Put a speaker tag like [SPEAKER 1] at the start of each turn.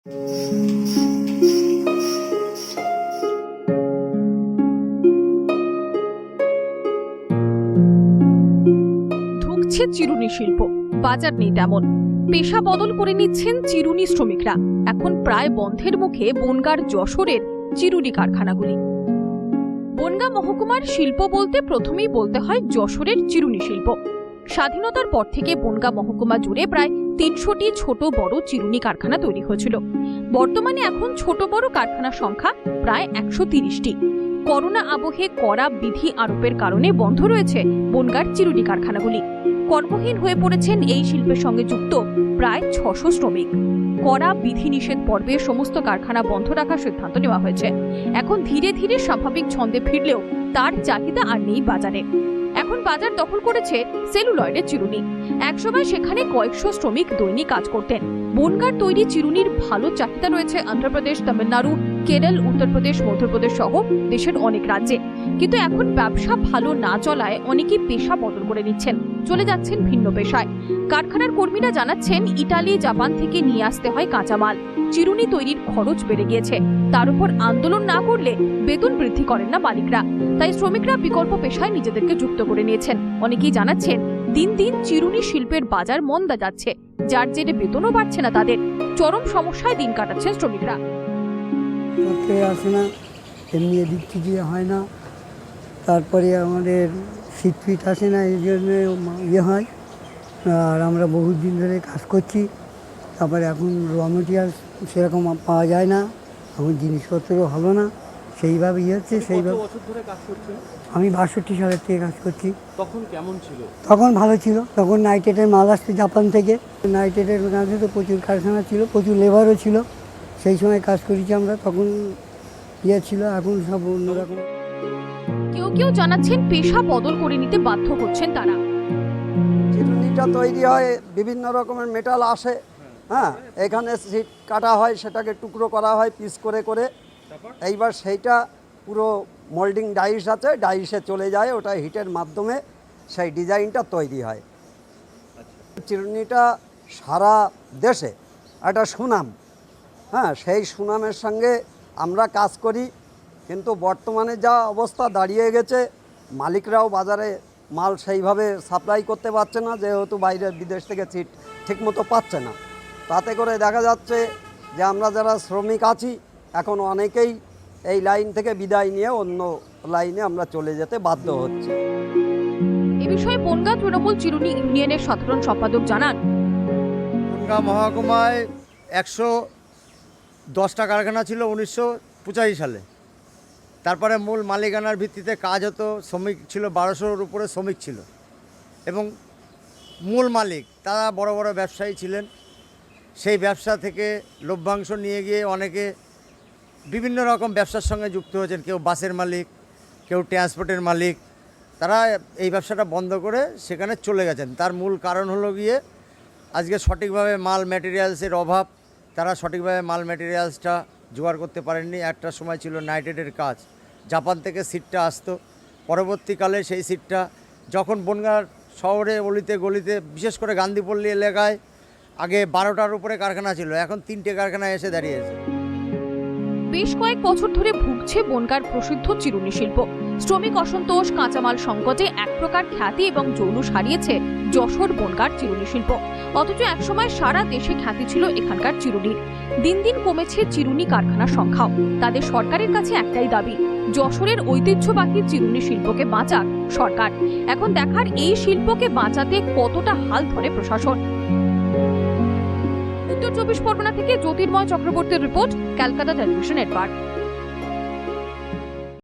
[SPEAKER 1] ঢুকছে চিরুনি শিল্প। বাজার নেই তেমন। পেশা বদল করে নিচ্ছেন চিরুনি শ্রমিকরা। এখন প্রায় বন্ধের মুখে বনগার যশোরের চিরুনি কারখানাগুলি। বনগা মহকুমার শিল্প বলতে প্রথমেই বলতে হয় যশোরের চিরুনি শিল্প। স্বাধীনতার পর থেকে বনগা মহকুমা জুড়ে প্রায় তিনশোটি ছোট বড় চিরুনি কারখানা তৈরি হয়েছিল। বর্তমানে এখন ছোট বড় কারখানার সংখ্যা প্রায় একশো তিরিশটি। করোনা আবহে কড়া বিধি আরোপের কারণে বন্ধ রয়েছে বনগার চিরুনি কারখানাগুলি। কর্মহীন হয়ে পড়েছেন এই শিল্পের সঙ্গে যুক্ত প্রায় ছশো শ্রমিক। কড়া বিধিনিষেধ পর্বে সমস্ত কারখানা বন্ধ রাখার সিদ্ধান্ত নেওয়া হয়েছে। এখন ধীরে ধীরে স্বাভাবিক ছন্দে ফিরলেও তার চাহিদা আর নেই বাজারে। এখন বাজার দখল করেছে সেলুলয়েডের চিরুনি। একসময় সেখানে কয়েকশো শ্রমিক দৈনিক কাজ করতেন। বনগার তৈরি চিরুনির ভালো চাহিদা রয়েছে অন্ধ্রপ্রদেশ তামিলনাড়ু, কেরল, উত্তরপ্রদেশ, মধ্যপ্রদেশ সহ দেশের অনেক রাজ্যে। কিন্তু এখন ব্যবসা ভালো না চলায় অনেকেই পেশা বদল করে নিচ্ছেন। চলে যাচ্ছেন ভিন্ন পেশায়। কারখানার কর্মীরা জানাচ্ছেন, ইটালি, জাপান থেকে নিয়ে আসতে হয় কাঁচামাল। চিরুনি তৈরির খরচ বেড়ে গিয়েছে। তার উপর আন্দোলন না করলে বেতন বৃদ্ধি করেন না মালিকরা। তাই শ্রমিকরা বিকল্প পেশায় নিজেদেরকে যুক্ত করে নিয়েছেন। অনেকেই জানাচ্ছেন, দিন দিন চিরুনি শিল্পের বাজার মন্দা যাচ্ছে। যার জেরে বেতনও বাড়ছে না তাদের। চরম সমস্যায় দিন কাটাচ্ছেন শ্রমিকরা।
[SPEAKER 2] আসে না, এমনি থেকে হয় না। তারপরে আমাদের শীত ফিট আসে না এই জন্য ইয়ে হয়। আর আমরা বহু দিন ধরে কাজ করছি। তারপরে এখন র মেটেরিয়াল সেরকম পাওয়া যায় না এখন জিনিসপত্রও হলো না। সেইভাবে ইয়ে হচ্ছে সেইভাবে আমি বাষট্টি সালের থেকে কাজ করছি।
[SPEAKER 3] তখন কেমন ছিল?
[SPEAKER 2] তখন ভালো ছিল। তখন নাইটেডের মাল আসতো জাপান থেকে। নাইটেডের কাছে তো প্রচুর কারখানা ছিল প্রচুর লেবারও ছিল। সেই সময় কাজ করেছি আমরা তখন ইয়ে ছিল এখন সব অন্যরকম
[SPEAKER 1] কেউ কেউ জানাচ্ছেন, পেশা বদল করে নিতে বাধ্য হচ্ছেন তারা।
[SPEAKER 4] চিরুনিটা তৈরি হয়, বিভিন্ন রকমের মেটাল আসে হ্যাঁ? এখানে সিট কাটা হয়, সেটাকে টুকরো করা হয় পিস করে করে। এইবার সেইটা পুরো মোল্ডিং ডাইস আছে ডাইসে চলে যায়, ওটা হিটের মাধ্যমে সেই ডিজাইনটা তৈরি হয়। চিরুনিটা সারা দেশে একটা সুনাম হ্যাঁ? সেই সুনামের সঙ্গে আমরা কাজ করি কিন্তু বর্তমানে যা অবস্থা দাঁড়িয়ে গেছে মালিকরাও বাজারে মাল সেইভাবে সাপ্লাই করতে পারছে না যেহেতু বাইরে বিদেশ থেকে সিট ঠিকমতো পাচ্ছে না। তাতে করে দেখা যাচ্ছে যে আমরা যারা শ্রমিক আছি এখন অনেকেই এই লাইন থেকে বিদায় নিয়ে অন্য লাইনে আমরা চলে যেতে বাধ্য হচ্ছি।
[SPEAKER 1] এ বিষয়ে বনগা তৃণমূল চিরুনি ইউনিয়নের সাধারণ সম্পাদক জানান।
[SPEAKER 5] বনগাঁ মহকুমায় একশো দশটা কারখানা ছিল উনিশশো পঁচাশি সালে। তারপরে মূল মালিকানার ভিত্তিতে কাজ হতো, শ্রমিক ছিল, বারোশোর উপরে শ্রমিক ছিল। এবং মূল মালিক, তারা বড় বড় ব্যবসায়ী ছিলেন। সেই ব্যবসা থেকে লভ্যাংশ নিয়ে গিয়ে অনেকে বিভিন্ন রকম ব্যবসার সঙ্গে যুক্ত হয়েছেন। কেউ বাসের মালিক, কেউ ট্রান্সপোর্টের মালিক। তারা এই ব্যবসাটা বন্ধ করে সেখানে চলে গেছেন। তার মূল কারণ হলো গিয়ে আজকে সঠিকভাবে মাল ম্যাটেরিয়ালসের অভাব। তারা সঠিকভাবে মাল ম্যাটেরিয়ালসটা জোগাড় করতে পারেননি। একটা সময় ছিল নাইটেডের কাজ। জাপান থেকে সিটটা আসতো। পরবর্তীকালে সেই সিটটা যখন বনগাঁর শহরে অলিতে গলিতে, বিশেষ করে গান্ধীপল্লী এলাকায়, আগে বারোটার উপরে কারখানা ছিল, এখন তিনটে কারখানা এসে দাঁড়িয়েছে
[SPEAKER 1] বেশ কয়েক বছর ধরে ভুগছে বনগার প্রসিদ্ধ চিরুনি শিল্প। শ্রমিক অসন্তোষ কাঁচামাল সংকটে এক প্রকার খ্যাতি এবং জৌলুস হারিয়েছে যশোর বনগার চিরুনি শিল্প। অথচ একসময় সারা দেশে খ্যাতি ছিল এখানকার চিরুনির দিন দিন কমেছে চিরুনি কারখানার সংখ্যাও। তাদের সরকারের কাছে একটাই দাবি, যশোরের ঐতিহ্যবাহী চিরুনি শিল্পকে বাঁচাক সরকার। এখন দেখার এই শিল্পকে বাঁচাতে কতটা হাল ধরে প্রশাসন? উত্তর চব্বিশ পরগনা থেকে জ্যোতির্ময় চক্রবর্তীর রিপোর্ট ক্যালকাতা টেলিভিশন নেটওয়ার্ক।